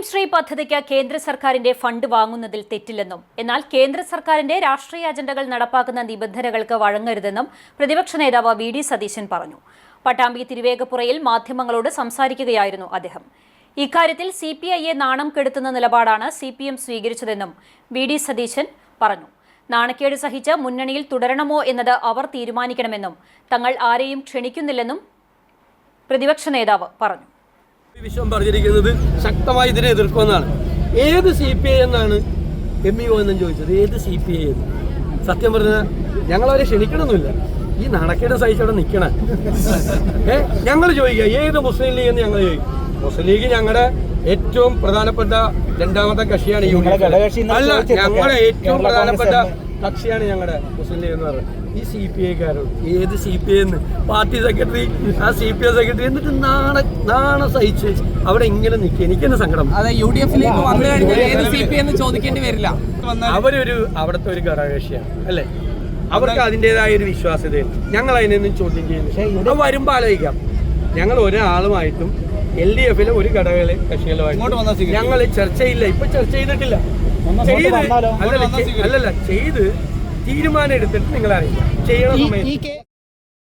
M Shri പദ്ധതിക്ക് കേന്ദ്ര സർക്കാരിന്റെ ഫണ്ട് വാങ്ങുന്നതിൽ തെറ്റില്ലെന്നും എന്നാൽ കേന്ദ്ര സർക്കാരിന്റെ രാഷ്ട്രീയ അജണ്ടകൾ നടപ്പാക്കുന്ന നിബന്ധനകൾക്ക് വഴങ്ങരുതെന്നും പ്രതിപക്ഷ നേതാവ് വി ഡി സതീശൻ പറഞ്ഞു. പട്ടാമ്പി തിരുവേഗപ്പുറയിൽ മാധ്യമങ്ങളോട് സംസാരിക്കുകയായിരുന്നു അദ്ദേഹം. ഇക്കാര്യത്തിൽ സി പി ഐയെ നാണം കെടുത്തുന്ന നിലപാടാണ് സി പി എം സ്വീകരിച്ചതെന്നും വി ഡി സതീശൻ പറഞ്ഞു. നാണക്കേട് സഹിച്ച് മുന്നണിയിൽ തുടരണമോ എന്നത് അവർ തീരുമാനിക്കണമെന്നും തങ്ങൾ ആരെയും ക്ഷണിക്കുന്നില്ലെന്നും പ്രതിപക്ഷ നേതാവ് പറഞ്ഞു. വിശ്വം പറഞ്ഞിരിക്കുന്നത് ശക്തമായി ഇതിനെ എതിർക്കുമെന്നാണ്. ഏത് സി പി ഐ എന്നാണ് എം ഇ ഒ എന്നും ചോദിച്ചത്? ഏത് സി പി ഐ എന്ന്? സത്യം പറഞ്ഞാൽ ഞങ്ങളവരെ ക്ഷണിക്കണമെന്നില്ല ഈ നാണക്കേട് സഹിച്ചവിടെ നിൽക്കണേ. ഏ ഞങ്ങൾ ചോദിക്കുക ഏത് മുസ്ലിം ലീഗ് എന്ന് ഞങ്ങൾ ചോദിക്കും. മുസ്ലിം ലീഗ് ഞങ്ങളുടെ ഏറ്റവും പ്രധാനപ്പെട്ട രണ്ടാമത്തെ കക്ഷിയാണ് യു ഡി എഫ്. അല്ല ഞങ്ങളുടെ ഏറ്റവും പ്രധാനപ്പെട്ട കക്ഷിയാണ് ഞങ്ങളുടെ മുസ്ലിം ലീഗ് എന്ന് പറയുന്നത്. ഈ സി പി ഐക്കാരോ ഏത് സി പി ഐ എന്ന്? പാർട്ടി സെക്രട്ടറി ആ സി പി ഐ സെക്രട്ടറി എന്നിട്ട് നാണ നാണ സഹിച്ച് അവിടെ ഇങ്ങനെ നിൽക്കുക എനിക്കെന്നെ സങ്കടം? അതെ യു ഡി എഫിലേക്ക് വന്നു കഴിഞ്ഞാൽ ഏത് സി പി എന്ന് ചോദിക്കേണ്ടി വരില്ല. അവരൊരു അവിടുത്തെ ഒരു ഘടകകക്ഷിയാണ് അല്ലേ? അവർക്ക് അതിന്റെതായ ഒരു വിശ്വാസ്യതയുണ്ട് ഞങ്ങൾ അതിനൊന്നും ചോദ്യം ചെയ്യുന്നു ഇവിടെ വരുമ്പോൾ ആലോചിക്കാം. ഞങ്ങൾ ഒരാളുമായിട്ടും എൽ ഡി എഫിലെ ഒരു ഘടക കക്ഷികളുമായിട്ട് ഞങ്ങൾ ചർച്ചയില്ല. ഇപ്പൊ ചർച്ച ചെയ്തിട്ടില്ല. ചെയ്ത് അല്ലല്ല ചെയ്ത് തീരുമാനം എടുത്തിട്ട് നിങ്ങൾ അറിയില്ല ചെയ്യണ സമയത്ത്.